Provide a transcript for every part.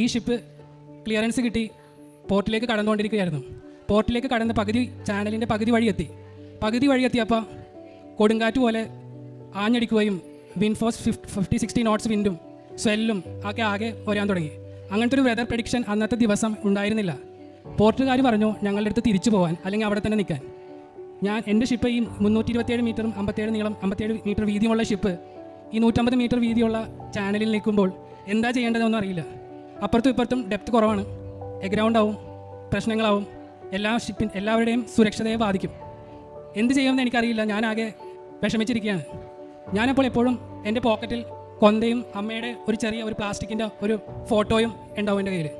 ഈ ship clearance കിട്ടി. പോർട്ടിലേക്ക് കടന്നുകൊണ്ടിരിക്കുകയായിരുന്നു. പോർട്ടിലേക്ക് കടന്ന് പകുതി ചാനലിന്റെ പകുതി വഴിയെത്തി പകുതി വഴിയെത്തിയപ്പോൾ കൊടുങ്കാറ്റ് പോലെ ആഞ്ഞടിക്കുകയും wind force fifty sixty knots വിൻഡും സ്വെല്ലും ഒക്കെ ആകെ ഒരാൻ തുടങ്ങി. അങ്ങനത്തെ ഒരു വെതർ പ്രഡിക്ഷൻ അന്നത്തെ ദിവസം ഉണ്ടായിരുന്നില്ല. പോർട്ടുകാർ പറഞ്ഞു ഞങ്ങളുടെ അടുത്ത് തിരിച്ചു പോകാൻ അല്ലെങ്കിൽ അവിടെ തന്നെ നിൽക്കാൻ. ഞാൻ എന്റെ ഷിപ്പ് ഈ മുന്നൂറ്റി ഇരുപത്തിയേഴ് മീറ്ററും അമ്പത്തേഴ് നീളം അമ്പത്തേഴ് മീറ്റർ വീതിയുള്ള ഷിപ്പ് ഈ നൂറ്റമ്പത് മീറ്റർ വീതിയുള്ള ചാനലിൽ നിൽക്കുമ്പോൾ എന്താ ചെയ്യേണ്ടതെന്നൊന്നും അറിയില്ല. അപ്പുറത്തും ഇപ്പുറത്തും ഡെപ്ത് കുറവാണ്. എഗ്രൗണ്ട് ആവും പ്രശ്നങ്ങളാവും എല്ലാ ഷിപ്പിൻ എല്ലാവരുടെയും സുരക്ഷതയെ ബാധിക്കും. എന്ത് ചെയ്യുമെന്ന് എനിക്കറിയില്ല. ഞാനാകെ വിഷമിച്ചിരിക്കുകയാണ്. ഞാനപ്പോൾ എപ്പോഴും എന്റെ പോക്കറ്റിൽ കൊന്തയും അമ്മയുടെ ഒരു ചെറിയ ഒരു പ്ലാസ്റ്റിക്കിന്റെ ഒരു ഫോട്ടോയും ഉണ്ടാവും എന്റെ കയ്യിൽ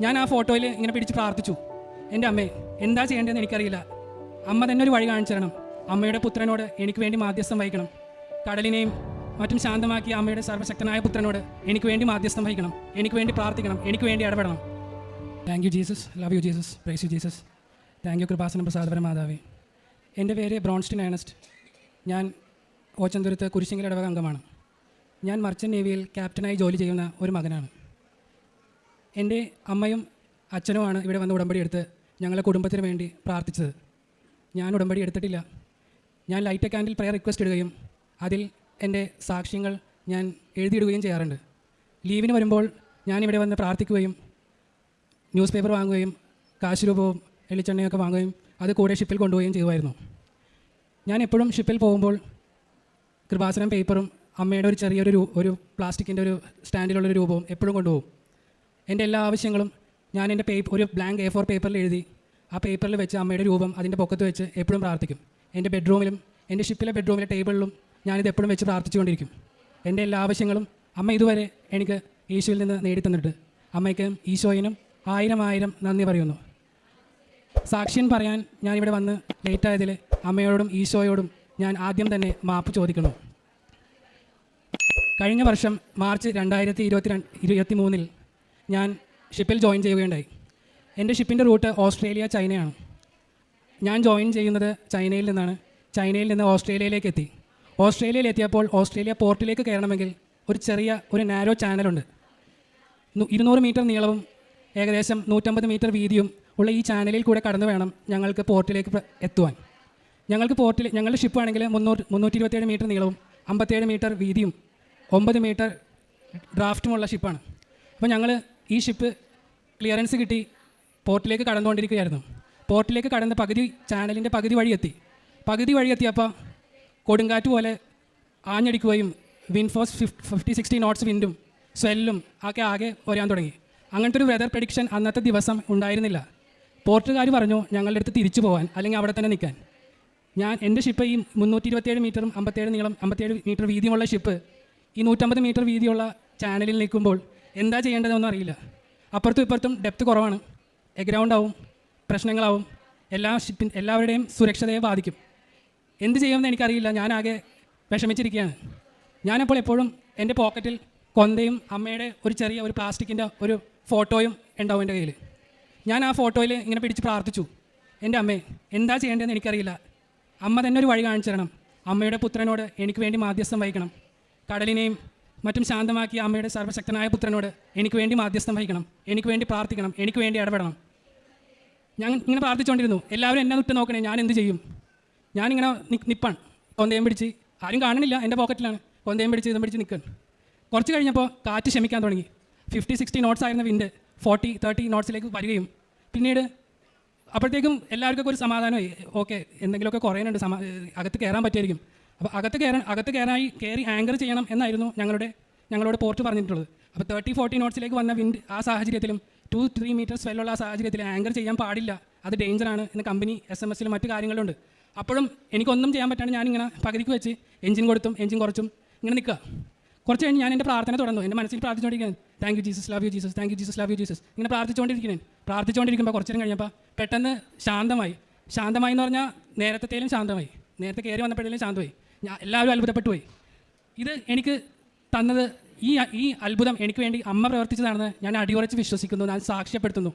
ഞാൻ ആ ഫോട്ടോയിൽ ഇങ്ങനെ പിടിച്ച് പ്രാർത്ഥിച്ചു. എന്റെ അമ്മേ എന്താ ചെയ്യേണ്ടതെന്ന് എനിക്കറിയില്ല. അമ്മ തന്നെ ഒരു വഴി കാണിച്ചു തരണം. അമ്മയുടെ പുത്രനോട് എനിക്ക് വേണ്ടി മാധ്യസ്ഥം വഹിക്കണം. കടലിനെയും മറ്റും ശാന്തമാക്കി അമ്മയുടെ സർവശക്തനായ പുത്രനോട് എനിക്ക് വേണ്ടി മാധ്യസ്ഥം വഹിക്കണം. എനിക്ക് വേണ്ടി പ്രാർത്ഥിക്കണം. എനിക്ക് വേണ്ടി ഇടപെടണം. Thank you Jesus love you Jesus praise you Jesus thank you കൃപാസന പ്രസാദപര മാതാവേ. എന്റെ പേര് ബ്രോൺസ്റ്റിൻ ഏണസ്റ്റ്. ഞാൻ ഓച്ചന്തുരത്ത് കുരിശിങ്കൽ ഇടവക അംഗമാണ്. ഞാൻ മർച്ചന്റ് നേവിയിൽ ക്യാപ്റ്റനായി ജോലി ചെയ്യുന്ന ഒരു മകനാണ്. എന്റെ അമ്മയും അച്ഛനുമാണ് ഇവിടെ വന്ന് ഉടമ്പടി എടുത്ത് ഞങ്ങളെ കുടുംബത്തിന് വേണ്ടി പ്രാർത്ഥിച്ചത്. ഞാൻ ഉടമ്പടി എടുത്തിട്ടില്ല. ഞാൻ ലൈറ്റ് ക്യാൻഡിൽ പ്രയർ റിക്വസ്റ്റ് ഇടുകയും അതിൽ എന്റെ സാക്ഷ്യങ്ങൾ ഞാൻ എഴുതിയിടുകയും ചെയ്യാറുണ്ട്. ലീവിന് വരുമ്പോൾ ഞാനിവിടെ വന്ന് പ്രാർത്ഥിക്കുകയും ന്യൂസ് പേപ്പർ വാങ്ങുകയും കാശ് രൂപവും എള്ളിച്ചെണ്ണയൊക്കെ വാങ്ങുകയും അത് കൂടെ ഷിപ്പിൽ കൊണ്ടുപോവുകയും ചെയ്യുമായിരുന്നു. ഞാൻ എപ്പോഴും ഷിപ്പിൽ പോകുമ്പോൾ കൃപാസനം പേപ്പറും അമ്മയുടെ ഒരു ചെറിയൊരു ഒരു പ്ലാസ്റ്റിക്കിന്റെ ഒരു സ്റ്റാൻഡിലുള്ളൊരു രൂപവും എപ്പോഴും കൊണ്ടുപോകും. എന്റെ എല്ലാ ആവശ്യങ്ങളും ഞാൻ എന്റെ പേപ്പർ ഒരു ബ്ലാങ്ക് എ ഫോർ പേപ്പറിൽ എഴുതി ആ പേപ്പറിൽ വെച്ച് അമ്മയുടെ രൂപം അതിന്റെ പൊക്കത്ത് വെച്ച് എപ്പോഴും പ്രാർത്ഥിക്കും. എന്റെ ബെഡ്റൂമിലും എന്റെ ഷിപ്പിലെ ബെഡ്റൂമിലെ ടേബിളിലും ഞാനിത് എപ്പോഴും വെച്ച് പ്രാർത്ഥിച്ചുകൊണ്ടിരിക്കും. എന്റെ എല്ലാ ആവശ്യങ്ങളും അമ്മ ഇതുവരെ എനിക്ക് ഈശോയിൽ നിന്ന് നേടിത്തന്നിട്ട് അമ്മയ്ക്കും ഈശോയിനും ആയിരം ആയിരം നന്ദി പറയുന്നു. സാക്ഷ്യം പറയാൻ ഞാനിവിടെ വന്ന് ലേറ്റായതിൽ അമ്മയോടും ഈശോയോടും ഞാൻ ആദ്യം തന്നെ മാപ്പ് ചോദിക്കണം കഴിഞ്ഞ വർഷം മാർച്ച് രണ്ടായിരത്തി ഇരുപത്തി രണ്ട് ഇരുപത്തി മൂന്നിൽ ഞാൻ ഷിപ്പിൽ ജോയിൻ ചെയ്യുകയുണ്ടായി. എന്റെ ഷിപ്പിന്റെ റൂട്ട് ഓസ്ട്രേലിയ ചൈനയാണ്. ഞാൻ ജോയിൻ ചെയ്യുന്നത് ചൈനയിൽ നിന്നാണ്. ചൈനയിൽ നിന്ന് ഓസ്ട്രേലിയയിലേക്ക് എത്തി. ഓസ്ട്രേലിയയിൽ എത്തിയപ്പോൾ ഓസ്ട്രേലിയ പോർട്ടിലേക്ക് കയറണമെങ്കിൽ ഒരു ചെറിയ ഒരു നാരോ ചാനലുണ്ട് ഇരുന്നൂറ് മീറ്റർ നീളവും ഏകദേശം നൂറ്റമ്പത് മീറ്റർ വീതിയും ഉള്ള ഈ ചാനലിൽ കൂടെ കടന്നു വേണം ഞങ്ങൾക്ക് പോർട്ടിലേക്ക് എത്തുവാൻ. ഞങ്ങൾക്ക് പോർട്ടിൽ ഞങ്ങളുടെ ഷിപ്പ് ആണെങ്കിൽ മുന്നൂറ് മുന്നൂറ്റി ഇരുപത്തേഴ് മീറ്റർ നീളവും അമ്പത്തേഴ് മീറ്റർ വീതിയും ഒമ്പത് മീറ്റർ ഡ്രാഫ്റ്റുമുള്ള ഷിപ്പാണ് അപ്പോൾ ഞങ്ങൾ ഈ ഷിപ്പ് ക്ലിയറൻസ് കിട്ടി പോർട്ടിലേക്ക് കടന്നുകൊണ്ടിരിക്കുകയായിരുന്നു. പോർട്ടിലേക്ക് കടന്ന് പകുതി ചാനലിന്റെ പകുതി വഴി എത്തി പകുതി വഴി എത്തിയപ്പോൾ കൊടുങ്കാറ്റ് പോലെ ആഞ്ഞടിക്കുകയും വിൻഫോസ് ഫിഫ് ഫിഫ്റ്റി സിക്സ്റ്റി നോട്ട്സ് വിൻഡും സ്വെല്ലും ഒക്കെ ആകെ ഒരാൻ തുടങ്ങി. അങ്ങനത്തെ ഒരു വെതർ പ്രഡിക്ഷൻ അന്നത്തെ ദിവസം ഉണ്ടായിരുന്നില്ല. പോർട്ടുകാർ പറഞ്ഞു ഞങ്ങളുടെ അടുത്ത് തിരിച്ചു പോകാൻ അല്ലെങ്കിൽ അവിടെ തന്നെ നിൽക്കാൻ. ഞാൻ എന്റെ ഷിപ്പ് ഈ മുന്നൂറ്റി ഇരുപത്തേഴ് മീറ്ററും അമ്പത്തേഴ് നീളം അമ്പത്തേഴ് മീറ്റർ വീതിയുമുള്ള ഷിപ്പ് ഈ നൂറ്റമ്പത് മീറ്റർ വീതിയുള്ള ചാനലിൽ നിൽക്കുമ്പോൾ എന്താ ചെയ്യേണ്ടതെന്നൊന്നും അറിയില്ല. അപ്പുറത്തും ഇപ്പുറത്തും ഡെപ്ത് കുറവാണ്. എഗ്രൗണ്ട് ആവും പ്രശ്നങ്ങളാവും. എല്ലാ ഷിപ്പിൻ എല്ലാവരുടെയും സുരക്ഷതയെ ബാധിക്കും. എന്ത് ചെയ്യുമെന്ന് എനിക്കറിയില്ല. ഞാനാകെ വിഷമിച്ചിരിക്കുകയാണ്. ഞാനപ്പോൾ എപ്പോഴും എന്റെ പോക്കറ്റിൽ കൊന്തയും അമ്മയുടെ ഒരു ചെറിയ ഒരു പ്ലാസ്റ്റിക്കിന്റെ ഒരു ഫോട്ടോയും ഉണ്ടാവും എന്റെ കയ്യിൽ. ഞാൻ ആ ഫോട്ടോയിൽ ഇങ്ങനെ പിടിച്ച് പ്രാർത്ഥിച്ചു. എന്റെ അമ്മേ എന്താ ചെയ്യേണ്ടതെന്ന് എനിക്കറിയില്ല. അമ്മ തന്നെ ഒരു വഴി കാണിച്ചു തരണം. അമ്മയുടെ പുത്രനോട് എനിക്ക് വേണ്ടി മാധ്യസ്ഥം വഹിക്കണം. കടലിനെയും മറ്റും ശാന്തമാക്കിയ അമ്മയുടെ സർവശക്തനായ പുത്രനോട് എനിക്ക് വേണ്ടി മാധ്യസ്ഥം വഹിക്കണം. എനിക്ക് വേണ്ടി പ്രാർത്ഥിക്കണം. എനിക്ക് വേണ്ടി ഇടപെടണം. ഞാൻ ഇങ്ങനെ പ്രാർത്ഥിച്ചുകൊണ്ടിരുന്നു. എല്ലാവരും എന്നെ വിട്ട് നോക്കണേ ഞാൻ എന്ത് ചെയ്യും? ഞാനിങ്ങനെ നിൽപ്പാണ് കൊന്തയും പിടിച്ച്. ആരും കാണണില്ല എന്റെ പോക്കറ്റിലാണ്. കൊന്തയും പിടിച്ച് ഇതും പിടിച്ച് നിൽക്കുകയാണ് കുറച്ച് കഴിഞ്ഞപ്പോൾ കാറ്റ് ക്ഷമിക്കാൻ തുടങ്ങി. ഫിഫ്റ്റി സിക്സ്റ്റി നോട്ട്സ് ആയിരുന്ന വിൻഡ് ഫോർട്ടി തേർട്ടി നോട്ട്സിലേക്ക് വരികയും. പിന്നീട് അപ്പോഴത്തേക്കും എല്ലാവർക്കും ഒരു സമാധാനമായി. ഓക്കെ എന്തെങ്കിലുമൊക്കെ കുറയാനുണ്ട് സമാ അകത്ത് കയറാൻ പറ്റുമായിരിക്കും അപ്പോൾ അകത്ത് കയറാൻ അകത്ത് കയറായി കയറി ആങ്കർ ചെയ്യണം എന്നായിരുന്നു ഞങ്ങളുടെ ഞങ്ങളോട് പോർട്ട് പറഞ്ഞിട്ടുള്ളത്. അപ്പോൾ തേർട്ടി ഫോർട്ടി നോട്ട്സിലേക്ക് വന്ന വിൻഡ് ആ സാഹചര്യത്തിലും ടു ത്രീ മീറ്റർ വെല്ലുള്ള ആ സാഹചര്യത്തിൽ ആങ്കർ ചെയ്യാൻ പാടില്ല. അത് ഡേഞ്ചറാണ് എന്ന് കമ്പനി എസ് എം എസിലും മറ്റു കാര്യങ്ങളുണ്ട്. അപ്പോഴും എനിക്കൊന്നും ചെയ്യാൻ പറ്റാണ്ട് ഞാനിങ്ങനെ പകുതിക്ക് വെച്ച് എഞ്ചിൻ കൊടുത്തും എഞ്ചിൻ കുറച്ചും ഇങ്ങനെ നിൽക്കുക. കുറച്ച് കഴിഞ്ഞ് ഞാൻ എന്റെ പ്രാർത്ഥന തുടർന്നു. എന്റെ മനസ്സിൽ പ്രാർത്ഥിച്ചുകൊണ്ടിരിക്കുന്നത് thank you Jesus love you Jesus thank you Jesus love you Jesus ഇങ്ങനെ പ്രാർത്ഥിച്ചുകൊണ്ടിരിക്കുന്നത് പ്രാർത്ഥിച്ചുകൊണ്ടിരിക്കുമ്പോൾ കുറച്ച് നേരം കഴിഞ്ഞപ്പോൾ പെട്ടെന്ന് ശാന്തമായി. ശാന്തമായി എന്ന് പറഞ്ഞാൽ നേരത്തേലും ശാന്തമായി. നേരത്തെ കയറി വന്നപ്പോഴേലും ശാന്തമായി. ഞാൻ എല്ലാവരും അത്ഭുതപ്പെട്ടു പോയി ഇത് എനിക്ക് തന്നത് ഈ ഈ അത്ഭുതം എനിക്ക് വേണ്ടി അമ്മ പ്രവർത്തിച്ചതാണെന്ന് ഞാൻ അടിയുറച്ച് വിശ്വസിക്കുന്നു. ഞാൻ സാക്ഷ്യപ്പെടുത്തുന്നു.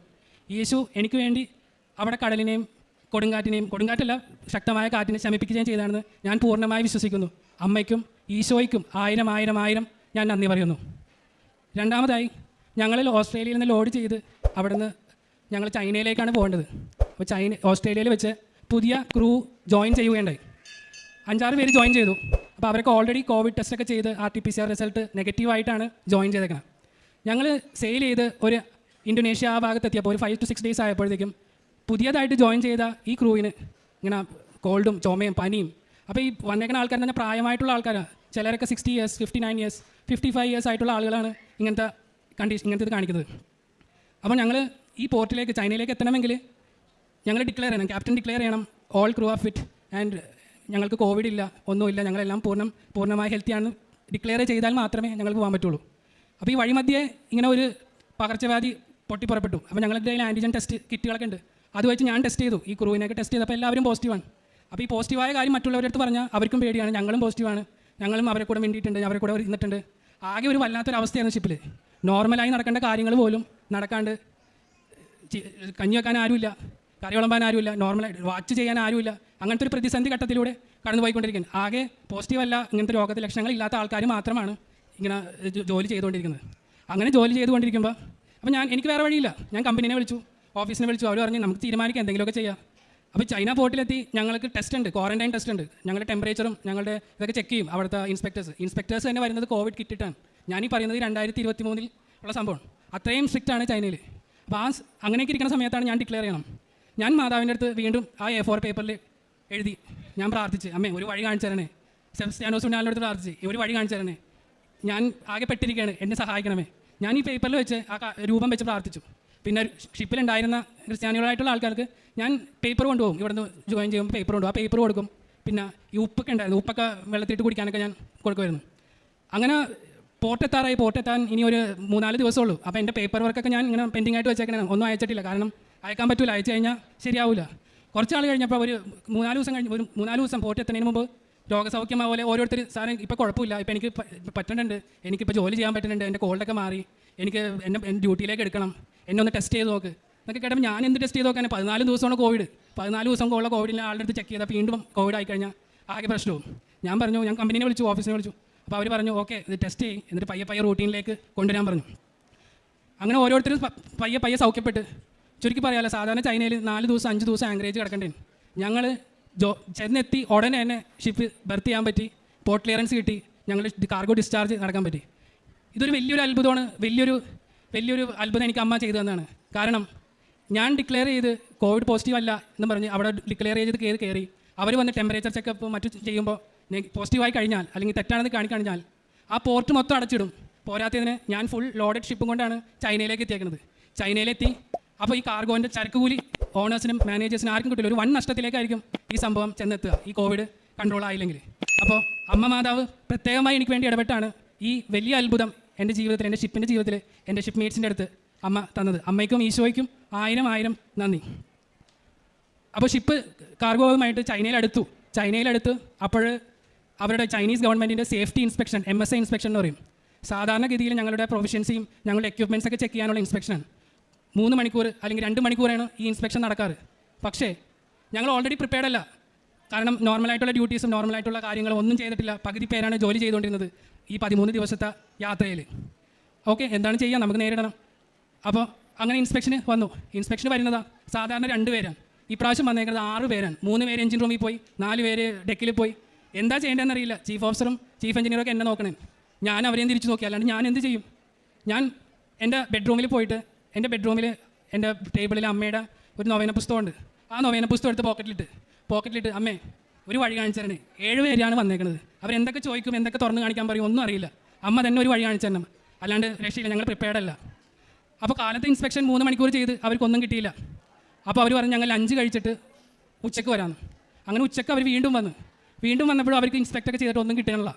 യേശു എനിക്ക് വേണ്ടി അവിടെ കടലിനെയും കൊടുങ്കാറ്റിനെയും കൊടുങ്കാറ്റല്ല ശക്തമായ കാറ്റിനെ ശമിപ്പിക്കുകയും ചെയ്താണെന്ന് ഞാൻ പൂർണമായി വിശ്വസിക്കുന്നു. അമ്മയ്ക്കും ഈശോയ്ക്കും ആയിരം ആയിരം ആയിരം ഞാൻ നന്ദി പറയുന്നു. രണ്ടാമതായി ഞങ്ങളിൽ ഓസ്ട്രേലിയയിൽ നിന്ന് ലോഡ് ചെയ്ത് അവിടുന്ന് ഞങ്ങൾ ചൈനയിലേക്കാണ് പോകേണ്ടത്. അപ്പോൾ ചൈന ഓസ്ട്രേലിയയിൽ വെച്ച് പുതിയ ക്രൂ ജോയിൻ ചെയ്യുകയുണ്ടായി. അഞ്ചാറ് പേര് ജോയിൻ ചെയ്തു. അപ്പോൾ അവരൊക്കെ ഓൾറെഡി കോവിഡ് ടെസ്റ്റ് ഒക്കെ ചെയ്ത് R T P C R result നെഗറ്റീവായിട്ടാണ് join ചെയ്തേക്കണം ഞങ്ങൾ സെയിൽ ചെയ്ത് ഒരു ഇന്തോനേഷ്യ ആ ഭാഗത്തെത്തിയപ്പോൾ ഒരു ഫൈവ് ടു സിക്സ് ഡേയ്സ് ആയപ്പോഴത്തേക്കും പുതിയതായിട്ട് ജോയിൻ ചെയ്ത ഈ ക്രൂവിന് ഇങ്ങനെ കോൾഡും ചുമയും പനിയും. അപ്പോൾ ഈ വന്നേക്കുന്ന ആൾക്കാർ തന്നെ പ്രായമായിട്ടുള്ള ആൾക്കാരാണ് ചിലരൊക്കെ sixty years fifty nine years fifty five years ആയിട്ടുള്ള ആളുകളാണ് ഇങ്ങനത്തെ കണ്ടീഷൻ ഇങ്ങനത്തെ ഇത് കാണിക്കുന്നത്. അപ്പോൾ ഞങ്ങൾ ഈ പോർട്ടിലേക്ക് ചൈനയിലേക്ക് എത്തണമെങ്കിൽ ഞങ്ങൾ ഡിക്ലെയർ ചെയ്യണം. ക്യാപ്റ്റൻ ഡിക്ലെയർ ചെയ്യണം. All crew are fit and ഞങ്ങൾക്ക് കോവിഡ് ഇല്ല ഒന്നുമില്ല. ഞങ്ങളെല്ലാം പൂർണം പൂർണമായി ഹെൽത്തിയാണ് ഡിക്ലെയർ ചെയ്താൽ മാത്രമേ ഞങ്ങൾക്ക് പോകാൻ പറ്റുള്ളൂ. അപ്പോൾ ഈ വഴിമധ്യേ ഇങ്ങനെ ഒരു പകർച്ചവ്യാധി പൊട്ടിപ്പുറപ്പെട്ടു. അപ്പോൾ ഞങ്ങളുടെ കയ്യിൽ ആന്റിജൻ ടെസ്റ്റ് കിറ്റുകളൊക്കെ ഉണ്ട്. അത് വെച്ച് ഞാൻ ടെസ്റ്റ് ചെയ്തു. ഈ ക്രൂവിനെയൊക്കെ ടെസ്റ്റ് ചെയ്തപ്പോൾ എല്ലാവരും പോസിറ്റീവാണ് അപ്പോൾ ഈ പോസിറ്റീവായ കാര്യം മറ്റുള്ളവരുടെ അടുത്ത് പറഞ്ഞാൽ അവർക്കും പേടിയാണ് ഞങ്ങളും പോസിറ്റീവാണ് ഞങ്ങളും അവരെ കൂടെ മിണ്ടിയിട്ടുണ്ട് അവരെ കൂടെ ഇരുന്നിട്ടുണ്ട്. ആകെ ഒരു വല്ലാത്തൊരു അവസ്ഥയാണ് ഷിപ്പിൽ നോർമലായി നടക്കേണ്ട കാര്യങ്ങൾ പോലും നടക്കാണ്ട് കഞ്ഞി വെക്കാൻ ആരുമില്ല കറി വിളമ്പാൻ ആരുമില്ല നോർമലായിട്ട് വാച്ച് ചെയ്യാൻ ആരുമില്ല. അങ്ങനത്തെ ഒരു പ്രതിസന്ധി ഘട്ടത്തിലൂടെ കടന്നു പോയിക്കൊണ്ടിരിക്കുന്നത് ആകെ പോസിറ്റീവല്ല ഇങ്ങനത്തെ രോഗത്തെ ലക്ഷണങ്ങൾ ഇല്ലാത്ത ആൾക്കാർ മാത്രമാണ് ഇങ്ങനെ ജോലി ചെയ്തുകൊണ്ടിരിക്കുന്നത്. അങ്ങനെ ജോലി ചെയ്തുകൊണ്ടിരിക്കുമ്പോൾ അപ്പോൾ ഞാൻ എനിക്ക് വേറെ വഴിയില്ല. ഞാൻ കമ്പനീനെ വിളിച്ചു. ഓഫീസിനെ വിളിച്ചു. അവർ പറഞ്ഞു നമുക്ക് തീരുമാനിക്കാം എന്തെങ്കിലുമൊക്കെ ചെയ്യാം. അപ്പോൾ ചൈന പോർട്ടിലെത്തി. ഞങ്ങൾക്ക് ടെസ്റ്റ് ഉണ്ട് ക്വാറന്റൈൻ ടെസ്റ്റ് ഉണ്ട്. ഞങ്ങളുടെ ടെമ്പറേച്ചറും ഞങ്ങളുടെ ഇതൊക്കെ ചെക്ക് ചെയ്യും അവിടുത്തെ ഇൻസ്പെക്ടേഴ്സ്. ഇൻസ്പെക്ടേഴ്സ് തന്നെ വരുന്നത് കോവിഡ് കിറ്റിട്ടാണ് ഞാനീ പറയുന്നത് രണ്ടായിരത്തി ഇരുപത്തി മൂന്നിൽ ഉള്ള സംഭവം അത്രയും സ്ട്രിക്റ്റ് ആണ് ചൈനയിൽ അപ്പോൾ ആ അങ്ങനെയൊക്കെ ഇരിക്കുന്ന സമയത്താണ് ഞാൻ ഡിക്ലെയർ ചെയ്യണം. ഞാൻ മാതാവിന്റെ അടുത്ത് വീണ്ടും ആ എ ഫോർ പേപ്പറിൽ എഴുതി. ഞാൻ പ്രാർത്ഥിച്ച് അമ്മേ ഒരു വഴി കാണിച്ചു തരണേ. സെബസ്ത്യാനോസ് ഉണ്ണാലിന്റെ അടുത്ത് പ്രാർത്ഥിച്ച് ഒരു വഴി കാണിച്ചു തരണേ. ഞാൻ ആകെ പെട്ടിരിക്കുകയാണ് എന്നെ സഹായിക്കണമേ. ഞാൻ ഈ പേപ്പറിൽ വെച്ച് ആ രൂപം വെച്ച് പ്രാർത്ഥിച്ചു. പിന്നെ ഷിപ്പിലുണ്ടായിരുന്ന ക്രിസ്ത്യാനികളായിട്ടുള്ള ആൾക്കാർക്ക് ഞാൻ പേപ്പർ കൊണ്ടുപോകും. ഇവിടുന്ന് ജോയിൻ ചെയ്യുമ്പോൾ പേപ്പർ കൊണ്ടുപോകും. ആ പേപ്പർ കൊടുക്കും. പിന്നെ ഈ ഉപ്പൊക്കെ ഉണ്ടായിരുന്നു. ഉപ്പൊക്കെ വെള്ളത്തിട്ട് കുടിക്കാനൊക്കെ ഞാൻ കൊടുക്കുമായിരുന്നു. അങ്ങനെ പോട്ടെത്താറായി. പോട്ടെത്താൻ ഇനി ഒരു മൂന്നാൽ ദിവസമുള്ളൂ. അപ്പോൾ എന്റെ പേപ്പർ വർക്കൊക്കെ ഞാൻ ഇങ്ങനെ പെൻഡിങ് ആയിട്ട് വെച്ചേക്കണേ ഒന്നും അയച്ചിട്ടില്ല. കാരണം അയക്കാൻ പറ്റില്ല അയച്ചു കഴിഞ്ഞാൽ ശരിയാവില്ല കുറച്ച് ആൾ കഴിഞ്ഞപ്പോൾ ഒരു മൂന്നാൽ ദിവസം കഴിഞ്ഞ് ഒരു മൂന്നാൽ ദിവസം പോർട്ട് എത്തുന്നതിന് മുമ്പ് രോഗസൗഖ്യം പോലെ ഓരോരുത്തർ സാറിന് ഇപ്പോൾ കുഴപ്പമില്ല. ഇപ്പോൾ എനിക്ക് പറ്റുന്നുണ്ട് എനിക്കിപ്പോൾ ജോലി ചെയ്യാൻ പറ്റുന്നുണ്ട് എന്റെ കോൾഡൊക്കെ മാറി. എനിക്ക് എന്റെ ഡ്യൂട്ടിയിലേക്ക് എടുക്കണം. എന്നെ ഒന്ന് ടെസ്റ്റ് ചെയ്ത് നോക്ക്. എന്നൊക്കെ കേട്ടപ്പോൾ ഞാൻ എന്ത് ടെസ്റ്റ് ചെയ്ത് നോക്കാൻ പതിനാല് ദിവസമാണ് കോവിഡ് പതിനാല് ദിവസം ഉള്ള കോവിഡിൽ ആളുടെ അടുത്ത് ചെക്ക് ചെയ്താൽ വീണ്ടും കോവിഡ് ആയി ആയിക്കഴിഞ്ഞാൽ ആകെ പ്രശ്നവും. ഞാൻ പറഞ്ഞു ഞാൻ കമ്പനിനെ വിളിച്ചു ഓഫീസിനെ വിളിച്ചു. അപ്പോൾ അവർ പറഞ്ഞു ഓക്കെ ഇത് ടെസ്റ്റ് ചെയ്യും. എന്നിട്ട് പയ്യെ പയ്യെ റൂട്ടീനിലേക്ക് കൊണ്ടുവരാൻ പറഞ്ഞു. അങ്ങനെ ഓരോരുത്തരും പയ്യെ പയ്യെ സൗഖ്യപ്പെട്ട്. ചുരുക്കി പറയാമല്ലോ സാധാരണ ചൈനയിൽ നാല് ദിവസം അഞ്ച് ദിവസം ആംഗ്രേജ് കിടക്കണ്ടേ? ഞങ്ങൾ ജോ ചെന്നെത്തി ഉടനെ തന്നെ ഷിപ്പ് ബർത്ത് ചെയ്യാൻ പറ്റി. പോർട്ട് ക്ലിയറൻസ് കിട്ടി. ഞങ്ങൾ കാർഗോ ഡിസ്ചാർജ് നടക്കാൻ പറ്റി. ഇതൊരു വലിയൊരു അത്ഭുതമാണ്. വലിയൊരു വലിയൊരു അത്ഭുതം എനിക്ക് അമ്മ ചെയ്തു തന്നാണ് കാരണം ഞാൻ ഡിക്ലെയർ ചെയ്ത് കോവിഡ് പോസിറ്റീവ് അല്ല എന്ന് പറഞ്ഞ് അവിടെ ഡിക്ലെയർ ചെയ്ത് കയറി കയറി. അവർ വന്ന് ടെമ്പറേച്ചർ ചെക്കപ്പ് മറ്റു ചെയ്യുമ്പോൾ പോസിറ്റീവായി കഴിഞ്ഞാൽ അല്ലെങ്കിൽ തെറ്റാണെന്ന് കാണിക്കഴിഞ്ഞാൽ ആ പോർട്ട് മൊത്തം അടച്ചിടും. പോരാത്തതിന് ഞാൻ ഫുൾ ലോഡഡ് ഷിപ്പും കൊണ്ടാണ് ചൈനയിലേക്ക് എത്തിയേക്കുന്നത്. ചൈനയിലെത്തി. അപ്പോൾ ഈ കാർഗോന്റെ ചരക്ക് കൂലി ഓണേഴ്സിനും മാനേജേഴ്സിനും ആർക്കും കിട്ടില്ല ഒരു വൺ നഷ്ടത്തിലേക്കായിരിക്കും ഈ സംഭവം ചെന്നെത്തുക. ഈ കോവിഡ് കൺട്രോൾ ആയില്ലെങ്കിൽ. അപ്പോൾ അമ്മ മാതാവ് പ്രത്യേകമായി എനിക്ക് വേണ്ടി ഇടപെട്ടാണ് ഈ വലിയ അത്ഭുതം എന്റെ ജീവിതത്തിൽ എന്റെ ഷിപ്പിന്റെ ജീവിതത്തിൽ എന്റെ ഷിപ്പ് മേറ്റ്സിന്റെ അടുത്ത് അമ്മ തന്നത്. അമ്മയ്ക്കും ഈശോയ്ക്കും ആയിരം ആയിരം നന്ദി. അപ്പോൾ ഷിപ്പ് കാർഗോവുമായിട്ട് ചൈനയിലടുത്തു. ചൈനയിലെടുത്ത് അപ്പോൾ അവരുടെ ചൈനീസ് ഗവൺമെന്റിന്റെ safety inspection M S I inspection എന്ന് പറയും. സാധാരണഗതിയിൽ ഞങ്ങളുടെ പ്രൊഫഷൻസിയും ഞങ്ങളുടെ എക്യുപ്മെന്റ്സ് ഒക്കെ ചെക്ക് ചെയ്യാനുള്ള ഇൻസ്പെക്ഷനാണ് മൂന്ന് മണിക്കൂർ അല്ലെങ്കിൽ രണ്ട് മണിക്കൂറാണ് ഈ ഇൻസ്പെക്ഷൻ നടക്കാറ്. പക്ഷേ ഞങ്ങൾ ഓൾറെഡി പ്രിപ്പയർഡ് അല്ല. കാരണം നോർമലായിട്ടുള്ള ഡ്യൂട്ടീസും നോർമലായിട്ടുള്ള കാര്യങ്ങളും ഒന്നും ചെയ്തിട്ടില്ല. പകുതി പേരാണ് ജോലി ചെയ്തുകൊണ്ടിരുന്നത്. ഈ പതിമൂന്ന് ദിവസത്തെ യാത്രയിൽ. ഓക്കെ എന്താണ് ചെയ്യുക നമുക്ക് നേരിടണം. അപ്പോൾ അങ്ങനെ ഇൻസ്പെക്ഷന് വന്നു. ഇൻസ്പെക്ഷന് വരുന്നതാ സാധാരണ രണ്ട് പേരാണ് ഇപ്രാവശ്യം വന്നേക്കുന്നത് ആറ് പേരാണ്. മൂന്ന് പേര് എഞ്ചിൻ റൂമിൽ പോയി നാല് പേര് ഡെക്കിൽ പോയി. എന്താ ചെയ്യേണ്ടതെന്ന് അറിയില്ല ചീഫ് ഓഫീസറും ചീഫ് എഞ്ചിനീയറും ഒക്കെ എന്നെ നോക്കണേ. ഞാൻ അവരെയും തിരിച്ചു നോക്കി. അല്ലാണ്ട് ഞാൻ എന്ത് ചെയ്യും? ഞാൻ എന്റെ ബെഡ്റൂമിൽ പോയിട്ട് എന്റെ ബെഡ്റൂമിൽ എന്റെ ടേബിളിൽ അമ്മയുടെ ഒരു നൊവേന പുസ്തകമുണ്ട്. ആ നൊവേന പുസ്തകം എടുത്ത് പോക്കറ്റിലിട്ട് പോക്കറ്റിലിട്ട് അമ്മേ ഒരു വഴി കാണിച്ചു തരണേ ഏഴ് പേരാണ് വന്നേക്കുന്നത് അവരെന്തൊക്കെ ചോദിക്കും എന്തൊക്കെ തുറന്ന് കാണിക്കാൻ പറയും ഒന്നും അറിയില്ല. അമ്മ തന്നെ ഒരു വഴി കാണിച്ചു തരണം അല്ലാണ്ട് രക്ഷയില്ല ഞങ്ങൾ പ്രിപ്പയർഡ് അല്ല. അപ്പോൾ കാലത്തെ ഇൻസ്പെക്ഷൻ മൂന്ന് മണിക്കൂർ ചെയ്ത് അവർക്കൊന്നും കിട്ടിയില്ല. അപ്പോൾ അവർ പറഞ്ഞു ഞങ്ങൾ ലഞ്ച് കഴിച്ചിട്ട് ഉച്ചയ്ക്ക് വരാമെന്ന് അങ്ങനെ ഉച്ചയ്ക്ക് അവർ വീണ്ടും വന്ന്. വീണ്ടും വന്നപ്പോഴും അവർക്ക് ഇൻസ്പെക്ടൊക്കെ ചെയ്തിട്ട് ഒന്നും കിട്ടണില്ല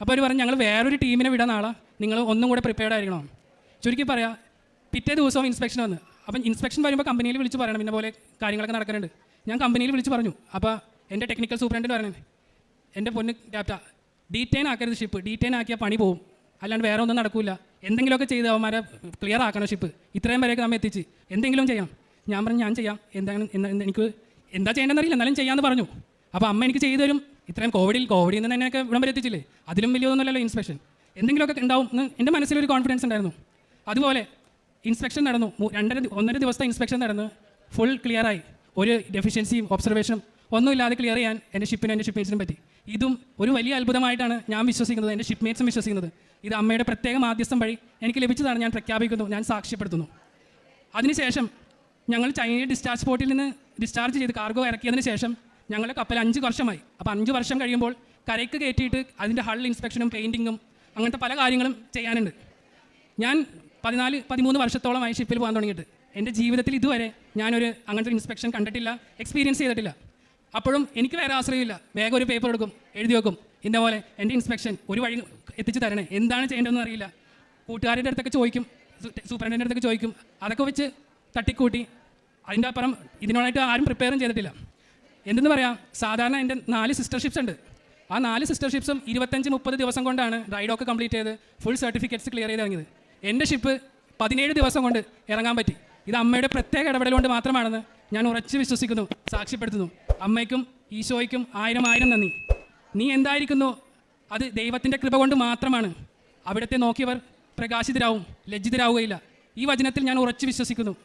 അപ്പോൾ അവർ പറഞ്ഞു ഞങ്ങൾ വേറൊരു ടീമിനെ വിടാൻ നാളെ നിങ്ങൾ ഒന്നും കൂടെ പ്രിപ്പയർഡ് ആയിരിക്കണം. ചുരുക്കി പറയാം പിറ്റേ ദിവസം ഇൻസ്പെക്ഷൻ വന്ന്. അപ്പം ഇൻസ്പെക്ഷൻ വരുമ്പോൾ കമ്പനിയിൽ വിളിച്ച് പറയണം. ഇന്ന പോലെ കാര്യങ്ങളൊക്കെ നടക്കുന്നുണ്ട് ഞാൻ കമ്പനിയിൽ വിളിച്ച് പറഞ്ഞു. അപ്പോൾ എന്റെ ടെക്നിക്കൽ സൂപ്രണ്ടെന്ന് പറയുന്നത്. എന്റെ പൊന്ന് ക്യാപ്റ്റ ഡീറ്റെയിൻ ആക്കരുത് ഷിപ്പ് ഡീറ്റെയിൻ ആക്കിയാൽ പണി പോകും അല്ലാണ്ട് വേറെ ഒന്നും നടക്കില്ല എന്തെങ്കിലുമൊക്കെ ചെയ്ത് അവന്മാരെ ക്ലിയർ ആക്കണം ഷിപ്പ് ഇത്രയും വരെയൊക്കെ നമ്മൾ എത്തിച്ച്. എന്തെങ്കിലും ചെയ്യാം ഞാൻ പറഞ്ഞു ഞാൻ ചെയ്യാം. എന്താണ് എന്താ എന്താ എനിക്ക് എന്താ ചെയ്യേണ്ടതെന്ന് അറിയില്ല എന്നാലും ചെയ്യാമെന്ന് പറഞ്ഞു. അപ്പോൾ അമ്മ എനിക്ക് ചെയ്തു തരും. ഇത്രയും കോവിഡിൽ കോവിഡിൽ നിന്ന് തന്നെയൊക്കെ ഇവിടം വരെ എത്തിച്ചില്ലേ? അതിലും വലിയതൊന്നുമല്ലല്ലോ ഇൻസ്പെക്ഷൻ എന്തെങ്കിലുമൊക്കെ ഉണ്ടാവും. എന്ന് എന്റെ മനസ്സിലൊരു കോൺഫിഡൻസ് ഉണ്ടായിരുന്നു. അതുപോലെ ഇൻസ്പെക്ഷൻ നടന്നു. രണ്ടര ഒന്നര ദിവസത്തെ ഇൻസ്പെക്ഷൻ നടന്ന് ഫുൾ ക്ലിയറായി ഒരു ഡെഫിഷ്യൻസിയും ഒബ്സർവേഷനും ഒന്നുമില്ലാതെ ക്ലിയർ ചെയ്യാൻ എന്റെ ഷിപ്പിനും എന്റെ ഷിപ്പ്മേറ്റ്സിനും പറ്റി. ഇതും ഒരു വലിയ അത്ഭുതമായിട്ടാണ് ഞാൻ വിശ്വസിക്കുന്നത് എന്റെ ഷിപ്പ്മേറ്റ്സും വിശ്വസിക്കുന്നത്. ഇത് അമ്മയുടെ പ്രത്യേക മാധ്യസ്ഥം വഴി എനിക്ക് ലഭിച്ചതാണ് ഞാൻ പ്രഖ്യാപിക്കുന്നു ഞാൻ സാക്ഷ്യപ്പെടുത്തുന്നു. അതിനുശേഷം ഞങ്ങൾ ചൈനയിൽ ഡിസ്ചാർജ് പോർട്ടിൽ നിന്ന് ഡിസ്ചാർജ് ചെയ്ത് കാർഗോ ഇറക്കിയതിന് ശേഷം ഞങ്ങളുടെ കപ്പൽ അഞ്ച് വർഷമായി. അപ്പോൾ അഞ്ച് വർഷം കഴിയുമ്പോൾ കരയ്ക്ക് കയറ്റിയിട്ട് അതിന്റെ ഹൾ ഇൻസ്പെക്ഷനും പെയിന്റിങ്ങും അങ്ങനത്തെ പല കാര്യങ്ങളും ചെയ്യാനുണ്ട്. ഞാൻ പതിനാല് പതിമൂന്ന് വർഷത്തോളമായി ഷിപ്പിൽ പോകാൻ തുടങ്ങിയിട്ട്. എന്റെ ജീവിതത്തിൽ ഇതുവരെ ഞാനൊരു അങ്ങനത്തെ ഇൻസ്പെക്ഷൻ കണ്ടിട്ടില്ല എക്സ്പീരിയൻസ് ചെയ്തിട്ടില്ല. അപ്പോഴും എനിക്ക് വേറെ ആശ്രയമില്ല. വേഗം ഒരു പേപ്പർ എടുക്കും എഴുതി വെക്കും. ഇന്ന പോലെ എന്റെ ഇൻസ്പെക്ഷൻ ഒരു വഴി എത്തിച്ചു തരണേ. എന്താണ് ചെയ്യേണ്ടതെന്ന് അറിയില്ല. കൂട്ടുകാരുടെ അടുത്തൊക്കെ ചോദിക്കും സൂപ്രണ്ടിന്റെ അടുത്തൊക്കെ ചോദിക്കും. അതൊക്കെ വെച്ച് തട്ടിക്കൂട്ടി. അതിന്റെ അപ്പുറം ഇതിനോടായിട്ട് ആരും പ്രിപ്പയറും ചെയ്തിട്ടില്ല. എന്തെന്ന് പറയാം? സാധാരണ എന്റെ നാല് സിസ്റ്റർഷിപ്സ് ഉണ്ട്. ആ നാല് സിസ്റ്റർഷിപ്സും ഇരുപത്തഞ്ച് മുപ്പത് ദിവസം കൊണ്ടാണ് റൈഡൊക്കെ കംപ്ലീറ്റ് ചെയ്ത് ഫുൾ സർട്ടിഫിക്കറ്റ്സ് ക്ലിയർ ചെയ്ത് ഇറങ്ങിയത്. എന്റെ ഷിപ്പ് പതിനേഴ് ദിവസം കൊണ്ട് ഇറങ്ങാൻ പറ്റി. ഇത് അമ്മയുടെ പ്രത്യേക ഇടപെടൽ കൊണ്ട് മാത്രമാണെന്ന് ഞാൻ ഉറച്ചു വിശ്വസിക്കുന്നു സാക്ഷ്യപ്പെടുത്തുന്നു. അമ്മയ്ക്കും ഈശോയ്ക്കും ആയിരം ആയിരം നന്ദി. നീ എന്തായിരിക്കുന്നു? അത് ദൈവത്തിന്റെ കൃപ കൊണ്ട് മാത്രമാണ്. അവിടത്തെ നോക്കിയവർ പ്രകാശിതരാവും ലജ്ജിതരാവുകയില്ല. ഈ വചനത്തിൽ ഞാൻ ഉറച്ചു വിശ്വസിക്കുന്നു.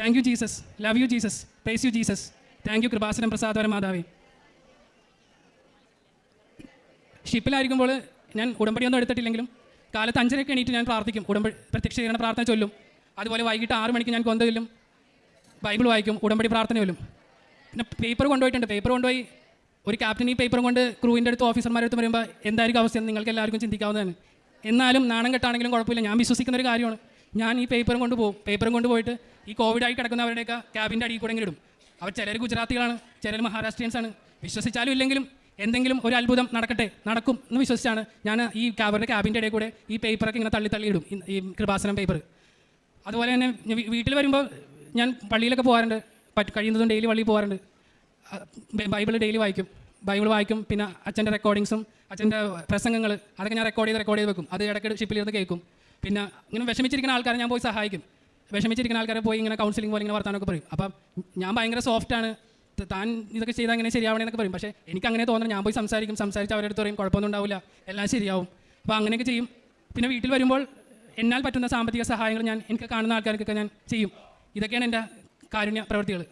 Thank you Jesus love you Jesus praise you Jesus thank you Kripasanam പ്രസാദവര മാതാവേ. ഷിപ്പിലായിരിക്കുമ്പോൾ ഞാൻ ഉടമ്പടിയൊന്നും എടുത്തിട്ടില്ലെങ്കിലും കാലത്ത് അഞ്ചരയ്ക്ക് എണീറ്റ് ഞാൻ പ്രാർത്ഥിക്കും. ഉടമ്പടി പ്രത്യക്ഷീകരണ പ്രാർത്ഥന ചൊല്ലും. അതുപോലെ വൈകിട്ട് ആറ് മണിക്ക് ഞാൻ കൊന്ത ബൈബിൾ വായിക്കും ഉടമ്പടി പ്രാർത്ഥന ചൊല്ലും. പിന്നെ പേപ്പർ കൊണ്ടുപോയിട്ടുണ്ട്. പേപ്പർ കൊണ്ടുപോയി ഒരു ക്യാപ്റ്റൻ ഈ പേപ്പറും കൊണ്ട് ക്രൂവിന്റെ അടുത്ത് ഓഫീസർമാരുടെ അടുത്ത് പറയുമ്പോൾ എന്തായിരിക്കും അവസ്ഥ നിങ്ങൾക്ക് എല്ലാവർക്കും ചിന്തിക്കാവുന്നതാണ്. എന്നാലും നാണം കെട്ടാണെങ്കിലും കുഴപ്പമില്ല. ഞാൻ വിശ്വസിക്കുന്ന ഒരു കാര്യമാണ്. ഞാൻ ഈ പേപ്പറും കൊണ്ട് പോകും. പേപ്പറും കൊണ്ട് പോയിട്ട് ഈ കോവിഡായി കിടക്കുന്നവരുടെയൊക്കെ ക്യാബിന്റെ അടിയിൽ കൂടെ ഇടും. അവർ ചിലർ ഗുജറാത്തികളാണ് ചിലർ മഹാരാഷ്ട്രീയൻസ് ആണ്. വിശ്വസിച്ചാലും ഇല്ലെങ്കിലും എന്തെങ്കിലും ഒരു അത്ഭുതം നടക്കട്ടെ നടക്കും എന്ന് വിശ്വസിച്ചാണ് ഞാൻ ഈ അവരുടെ ക്യാബിന്റെ ഇടയിൽ കൂടെ ഈ പേപ്പറൊക്കെ ഇങ്ങനെ തള്ളി തള്ളി ഇടും. ഈ കൃപാസനം പേപ്പർ അതുപോലെ തന്നെ വീട്ടിൽ വരുമ്പോൾ ഞാൻ പള്ളിയിലൊക്കെ പോകാറുണ്ട്. പറ്റ കഴിയുന്നതും ഡെയിലി പള്ളിയിൽ പോകാറുണ്ട്. ബൈബിൾ ഡെയിലി വായിക്കും. ബൈബിൾ വായിക്കും പിന്നെ അച്ഛന്റെ റെക്കോർഡിങ്സും അച്ഛന്റെ പ്രസംഗങ്ങൾ അതൊക്കെ ഞാൻ റെക്കോർഡ് ചെയ്ത് റെക്കോർഡ് ചെയ്ത് വെക്കും. അത് ഇടയ്ക്ക് ഷിപ്പിലിരുന്ന് കേൾക്കും. പിന്നെ ഇങ്ങനെ വിഷമിച്ചിരിക്കുന്ന ആൾക്കാരെ ഞാൻ പോയി സഹായിക്കും. വിഷമിച്ചിരിക്കുന്ന ആൾക്കാരെ പോയി ഇങ്ങനെ കൗൺസിലിംഗ് പോലെ ഇങ്ങനെ വർത്താനൊക്കെ പറയും. അപ്പം ഞാൻ ഭയങ്കര സോഫ്റ്റാണ് താൻ ഇതൊക്കെ ചെയ്താൽ അങ്ങനെ ശരിയാവണേന്നൊക്കെ പറയും. പക്ഷേ എനിക്ക് അങ്ങനെ തോന്നണം. ഞാൻ പോയി സംസാരിക്കും. സംസാരിച്ച് അവരടുത്ത് പറയും കുഴപ്പമൊന്നും ഉണ്ടാവില്ല. എല്ലാം ശരിയാവും. അപ്പോൾ അങ്ങനെയൊക്കെ ചെയ്യും. പിന്നെ വീട്ടിൽ വരുമ്പോൾ എന്നാൽ പറ്റുന്ന സാമ്പത്തിക സഹായങ്ങൾ ഞാൻ എനിക്ക് കാണുന്ന ആൾക്കാർക്കൊക്കെ ഞാൻ ചെയ്യും. ഇതൊക്കെയാണ് എന്റെ കാരുണ്യ പ്രവൃത്തികൾ